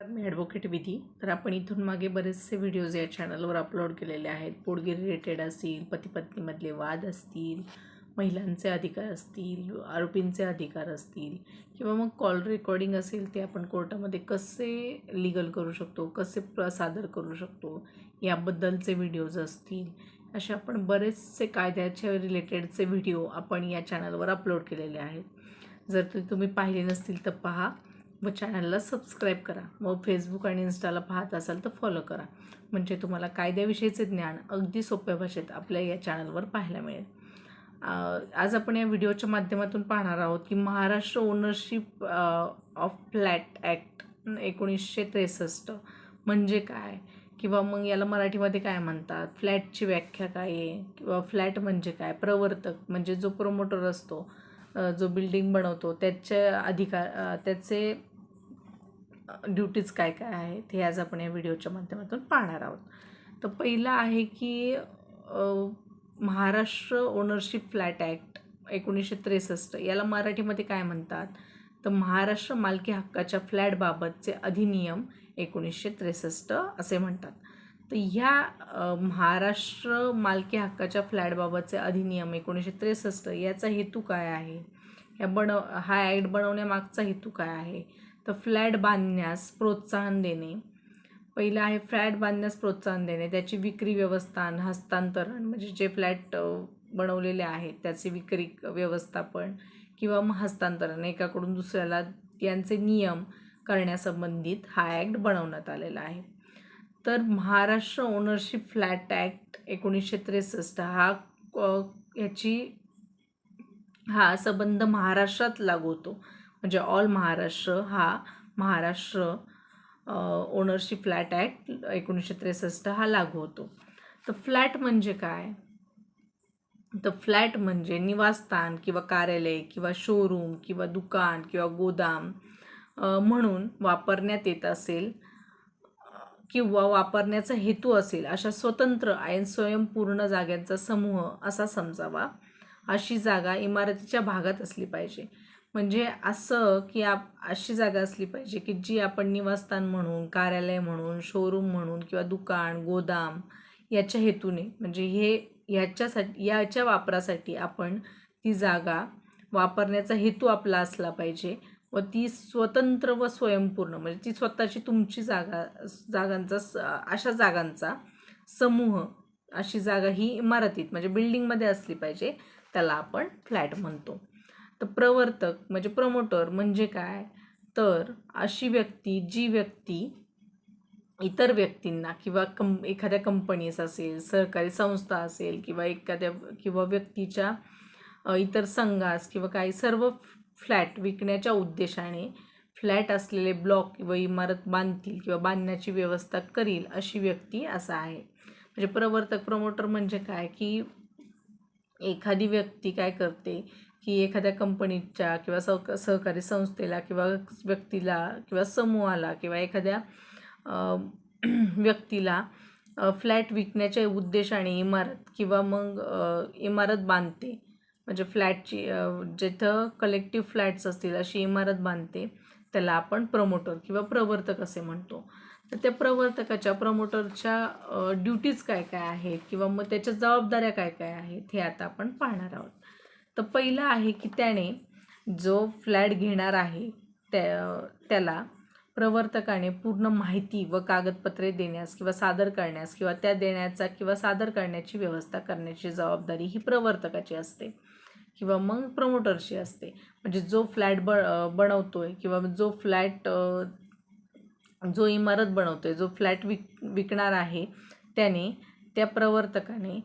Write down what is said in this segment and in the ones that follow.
मी advocate विधी. तर आपण इथून मागे बरेचसे व्हिडिओज या चॅनलवर अपलोड केलेले आहेत. पोडगे रिलेटेड असतील पती पत्नीमधले वाद असतील महिलांचे अधिकार असतील आरोपींचे अधिकार असतील किंवा मग कॉल रेकॉर्डिंग असेल ते आपण कोर्टामध्ये कसे लिगल करू शकतो कसे प्र सादर करू शकतो याबद्दलचे व्हिडिओज असतील असे आपण बरेचसे कायद्याच्या रिलेटेडचे व्हिडिओ आपण या चॅनलवर अपलोड केलेले आहेत. जर ते तुम्ही पाहिले नसतील तर पहा. व चॅनलला सबस्क्राईब करा. मग फेसबुक आणि इन्स्टाला पाहत असाल तर फॉलो करा. म्हणजे तुम्हाला कायद्याविषयीचे ज्ञान अगदी सोप्या भाषेत आपल्या या चॅनलवर पाहायला मिळेल. आज आपण या व्हिडिओच्या माध्यमातून पाहणार आहोत की Maharashtra ownership of flat act एकोणीसशे त्रेसष्ट म्हणजे काय? किंवा मग याला मराठीमध्ये काय म्हणतात? फ्लॅटची व्याख्या काय आहे? किंवा फ्लॅट म्हणजे काय? प्रवर्तक म्हणजे जो प्रोमोटर असतो जो बिल्डिंग बनवतो त्याचे अधिकार त्याचे ड्युटीज काय काय आहेत हे आज आपण या व्हिडिओच्या माध्यमातून पाहणार आहोत. तर पहिलं आहे की महाराष्ट्र ओनरशिप फ्लॅट ॲक्ट एकोणीसशे त्रेसष्ट याला मराठीमध्ये काय म्हणतात? तर महाराष्ट्र मालकी हक्काच्या फ्लॅटबाबतचे अधिनियम एकोणीसशे त्रेसष्ट असे म्हणतात. तर ह्या महाराष्ट्र मालकी हक्काच्या फ्लॅटबाबतचे अधिनियम एकोणीसशे त्रेसष्ट याचा हेतू काय आहे? या बनव हा ॲड बनवण्यामागचा हेतू काय आहे? तर फ्लॅट बांधण्यास प्रोत्साहन देणे. पहिलं आहे फ्लॅट बांधण्यास प्रोत्साहन देणे. त्याची विक्री व्यवस्थान हस्तांतरण म्हणजे जे फ्लॅट बनवलेले आहेत त्याचे विक्री व्यवस्थापन किंवा मग हस्तांतरण एकाकडून दुसऱ्याला यांचे नियम करण्यासंबंधित हा ॲक्ट बनवण्यात आलेला आहे. तर महाराष्ट्र ओनरशिप फ्लॅट ॲक्ट एकोणीसशे त्रेसष्ट हा याची हा संबंध महाराष्ट्रात लागू होतो. म्हणजे ऑल महाराष्ट्र हा महाराष्ट्र ओनरशिप फ्लॅट ॲक्ट एकोणीसशे त्रेसष्ट हा लागू होतो. तर फ्लॅट म्हणजे काय? तर फ्लॅट म्हणजे निवासस्थान किंवा कार्यालय किंवा शोरूम किंवा दुकान किंवा गोदाम म्हणून वापरण्यात येत असेल किंवा वापरण्याचा हेतू असेल अशा स्वतंत्र आणि स्वयंपूर्ण जाग्यांचा समूह असा समजावा. अशी जागा इमारतीच्या भागात असली पाहिजे. म्हणजे असं की आप अशी जागा असली पाहिजे की जी आपण निवासस्थान म्हणून कार्यालय म्हणून शोरूम म्हणून किंवा दुकान गोदाम याच्या हेतूने म्हणजे हे ह्याच्यासाठी याच्या वापरासाठी आपण ती जागा वापरण्याचा हेतू आपला असला पाहिजे व ती स्वतंत्र व स्वयंपूर्ण म्हणजे ती स्वतःची तुमची जागा जागांचा स- अशा जागांचा समूह अशी जागा ही इमारतीत म्हणजे बिल्डिंगमध्ये असली पाहिजे. त्याला आपण फ्लॅट म्हणतो. तर प्रवर्तक म्हणजे प्रमोटर म्हणजे काय? तर अशी व्यक्ती जी व्यक्ती इतर व्यक्तींना किंवा कं एखाद्या कंपनीस असेल सहकारी संस्था असेल किंवा एखाद्या किंवा व्यक्तीच्या इतर संघास किंवा काही सर्व फ्लॅट विकण्याच्या उद्देशाने फ्लॅट असलेले ब्लॉक किंवा इमारत बांधतील किंवा बांधण्याची व्यवस्था करील अशी व्यक्ती असा आहे. म्हणजे प्रवर्तक प्रमोटर म्हणजे काय? की एखादी व्यक्ती काय करते की एखाद्या कंपनीच्या किंवा सह सहकारी संस्थेला किंवा व्यक्तीला किंवा समूहाला किंवा एखाद्या व्यक्तीला फ्लॅट विकण्याच्या उद्देशाने इमारत किंवा मग इमारत बांधते. म्हणजे फ्लॅटची जिथं कलेक्टिव्ह फ्लॅट्स असतील अशी इमारत बांधते त्याला आपण प्रमोटर किंवा प्रवर्तक असे म्हणतो. तर त्या प्रवर्तकाच्या प्रमोटरच्या ड्युटीज काय काय आहेत किंवा मग त्याच्या जबाबदाऱ्या काय काय आहेत हे आता आपण पाहणार आहोत. तर पहिलं आहे की त्याने जो फ्लॅट घेणार आहे त्या त्याला प्रवर्तकाने पूर्ण माहिती व कागदपत्रे देण्यास किंवा सादर करण्यास किंवा त्या देण्याचा किंवा सादर करण्याची व्यवस्था करण्याची जबाबदारी ही प्रवर्तकाची असते किंवा मग प्रमोटरची असते. म्हणजे जो फ्लॅट ब बनवतो आहे किंवा जो फ्लॅट जो इमारत बनवतोय जो फ्लॅट विक विकणार आहे त्याने त्या प्रवर्तकाने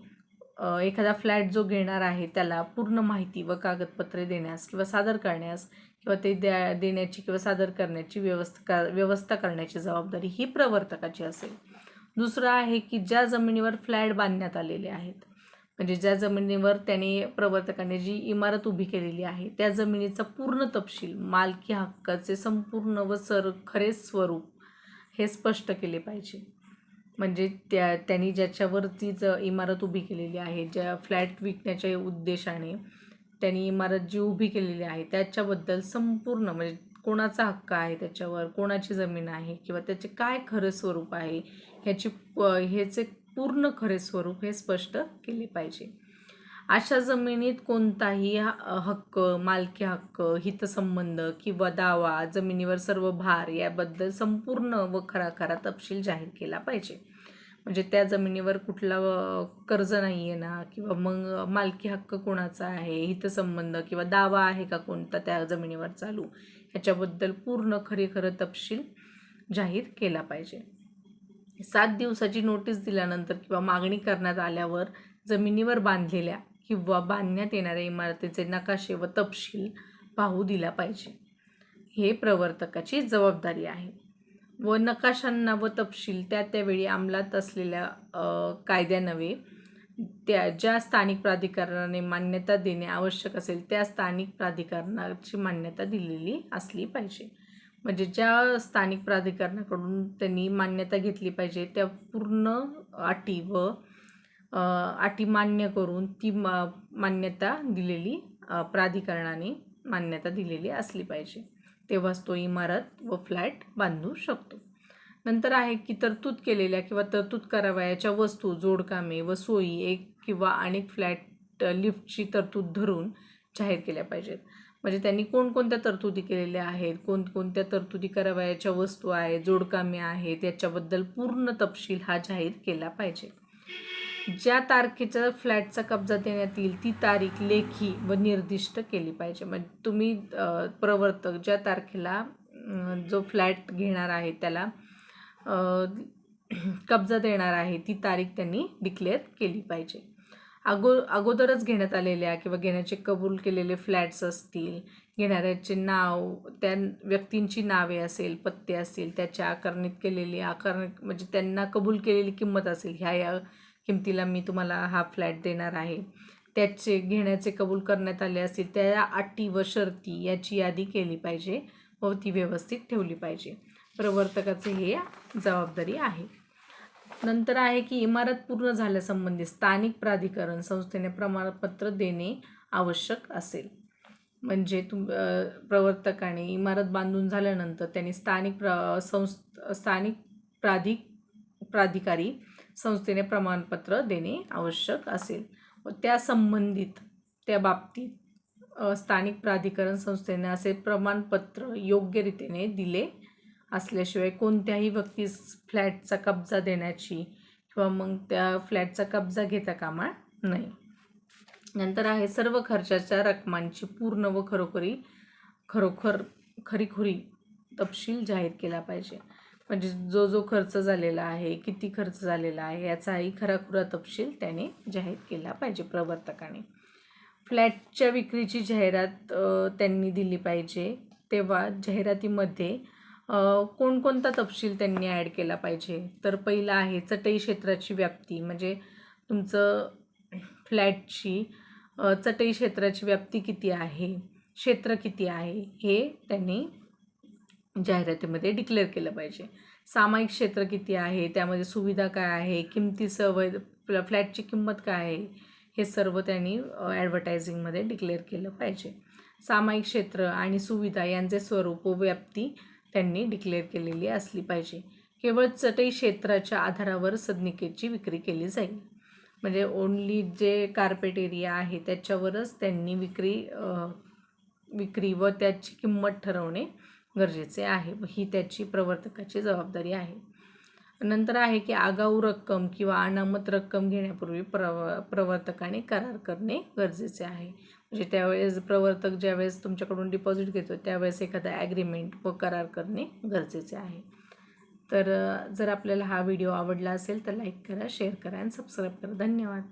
एखादा फ्लॅट जो घेणार आहे त्याला पूर्ण माहिती व कागदपत्रे देण्यास किंवा सादर करण्यास किंवा ते द्या देण्याची किंवा सादर करण्याची व्यवस्था व्यवस्था करण्याची जबाबदारी ही प्रवर्तकाची असेल. दुसरं आहे की ज्या जमिनीवर फ्लॅट बांधण्यात आलेले आहेत म्हणजे ज्या जमिनीवर त्याने प्रवर्तकाने जी इमारत उभी केलेली आहे त्या जमिनीचा पूर्ण तपशील मालकी हक्काचे संपूर्ण व सर खरे स्वरूप हे स्पष्ट केले पाहिजे. म्हणजे त्या त्यांनी ज्याच्यावरतीच इमारत उभी केलेली आहे ज्या फ्लॅट विकण्याच्या उद्देशाने त्यांनी इमारत जी उभी केलेली आहे त्याच्याबद्दल संपूर्ण म्हणजे कोणाचा हक्क आहे त्याच्यावर कोणाची जमीन आहे किंवा त्याचे काय खरं स्वरूप आहे ह्याची प ह्याचे पूर्ण खरे स्वरूप हे स्पष्ट केले पाहिजे. अशा जमिनीत कोणताही ह- हक्क मालकी हक्क हितसंबंध किंवा दावा जमिनीवर सर्व भार याबद्दल संपूर्ण व खरा खरा तपशील जाहीर केला पाहिजे. म्हणजे त्या जमिनीवर कुठला कर्ज नाही आहे ना किंवा मग मालकी हक्क कोणाचा आहे हितसंबंध किंवा दावा आहे का कोणता त्या जमिनीवर चालू ह्याच्याबद्दल पूर्ण खरे खरं तपशील जाहीर केला पाहिजे. सात दिवसाची नोटीस दिल्यानंतर किंवा मागणी करण्यात आल्यावर जमिनीवर बांधलेल्या किंवा बांधण्यात येणाऱ्या इमारतीचे नकाशे व तपशील पाहू दिला पाहिजे. हे प्रवर्तकाची जबाबदारी आहे. व नकाशांना व तपशील त्या त्यावेळी अंमलात असलेल्या कायद्यानवे त्या ज्या स्थानिक प्राधिकरणाने मान्यता देणे आवश्यक असेल त्या स्थानिक प्राधिकरणाची मान्यता दिलेली असली पाहिजे. म्हणजे ज्या स्थानिक प्राधिकरणाकडून त्यांनी मान्यता घेतली पाहिजे त्या पूर्ण अटी व अटी मान्य करून ती मा मान्यता दिलेली प्राधिकरणाने मान्यता दिलेली असली पाहिजे. तेव्हाच तो इमारत व फ्लॅट बांधू शकतो. नंतर आहे की तरतूद केलेल्या किंवा तरतूद करावयाच्या वस्तू जोडकामे व सोयी एक किंवा अनेक फ्लॅट लिफ्टची तरतूद धरून जाहीर केल्या पाहिजेत. म्हणजे त्यांनी कोणकोणत्या तरतुदी केलेल्या आहेत कोणकोणत्या तरतुदी करावयाच्या वस्तू आहेत जोडकामे आहेत याच्याबद्दल पूर्ण तपशील हा जाहीर केला पाहिजे. ज्या तारखेच्या फ्लॅटचा कब्जा देण्यात येईल ती तारीख लेखी व निर्दिष्ट केली पाहिजे. म्हणजे तुम्ही प्रवर्तक ज्या तारखेला जो फ्लॅट घेणार आहे त्याला कब्जा देणार आहे ती तारीख त्यांनी डिक्लेअर केली पाहिजे. अगो अगोदरच घेण्यात आलेल्या किंवा घेण्याचे कबूल केलेले फ्लॅट्स असतील घेणाऱ्याचे नाव त्या व्यक्तींची नावे असेल पत्ते असतील त्याच्या आकारणीत केलेली आकारणी म्हणजे त्यांना कबूल केलेली किंमत असेल ह्या या किमतीला मी तुम्हाला हा फ्लॅट देणार आहे. त्याचे घेण्याचे कबूल करण्यात आले असतील त्या अटी व शर्ती याची यादी केली पाहिजे व ती व्यवस्थित ठेवली पाहिजे. प्रवर्तकाचे हे जबाबदारी आहे. नंतर आहे की इमारत पूर्ण झाल्यासंबंधी स्थानिक प्राधिकरण संस्थेने प्रमाणपत्र देणे आवश्यक असेल. म्हणजे तुम प्रवर्तकाने इमारत बांधून झाल्यानंतर त्यांनी स्थानिक प्र संस्थ स्थानिक प्राधिक प्राधिकारी संस्थेने प्रमाणपत्र देणे आवश्यक असेल. व त्या संबंधित त्या बाबतीत स्थानिक प्राधिकरण संस्थेने असे प्रमाणपत्र योग्य रीतीने दिले असल्याशिवाय कोणत्याही व्यक्तीस फ्लॅटचा कब्जा देण्याची किंवा मग त्या फ्लॅटचा कब्जा घेता कामा नये. नंतर आहे सर्व खर्चाच्या रकमांची पूर्ण व खरोखरी खरोखर खरीखुरी तपशील जाहीर केला पाहिजे. म्हणजे जो जो खर्च झालेला आहे किती खर्च झालेला आहे याचाही खराखुरा तपशील त्याने जाहीर केला पाहिजे प्रवर्तकाने. फ्लॅटच्या विक्रीची जाहिरात त्यांनी दिली पाहिजे. तेव्हा जाहिरातीमध्ये कोणकोणता तपशील त्यांनी ॲड केला पाहिजे? तर पहिला आहे चटई क्षेत्राची व्याप्ती. म्हणजे तुमचं फ्लॅटची चटई क्षेत्राची व्याप्ती किती आहे? क्षेत्र किती आहे? हे त्यांनी जाहिरातीमध्ये डिक्लेअर केलं पाहिजे. सामायिक क्षेत्र किती आहे? त्यामध्ये सुविधा काय आहे? किमतीचं वै फ्लॅटची किंमत काय आहे? हे सर्व त्यांनी ॲडव्हर्टायझिंगमध्ये डिक्लेअर केलं पाहिजे. सामायिक क्षेत्र आणि सुविधा यांचे स्वरूप व व्याप्ती त्यांनी डिक्लेअर केलेली असली पाहिजे. केवळ चटई क्षेत्राच्या आधारावर सदनिकेची विक्री केली जाईल. म्हणजे ओन्ली जे कार्पेट एरिया आहे त्याच्यावरच त्यांनी विक्री विक्री व त्याची किंमत ठरवणे गरजेचे आहे. ही त्याची प्रवर्तकाची जबाबदारी आहे. नंतर आहे की आगाऊ रक्कम किंवा अनामत रक्कम घेण्यापूर्वी प्रव प्रवर्तकाने करार करणे गरजेचे आहे. म्हणजे त्यावेळेस प्रवर्तक ज्यावेळेस तुमच्याकडून डिपॉझिट घेतो त्यावेळेस एखादा ॲग्रीमेंट व करार करणे गरजेचे आहे. तर जर आपल्याला हा व्हिडिओ आवडला असेल तर लाईक करा शेअर करा आणि सबस्क्राईब करा. धन्यवाद.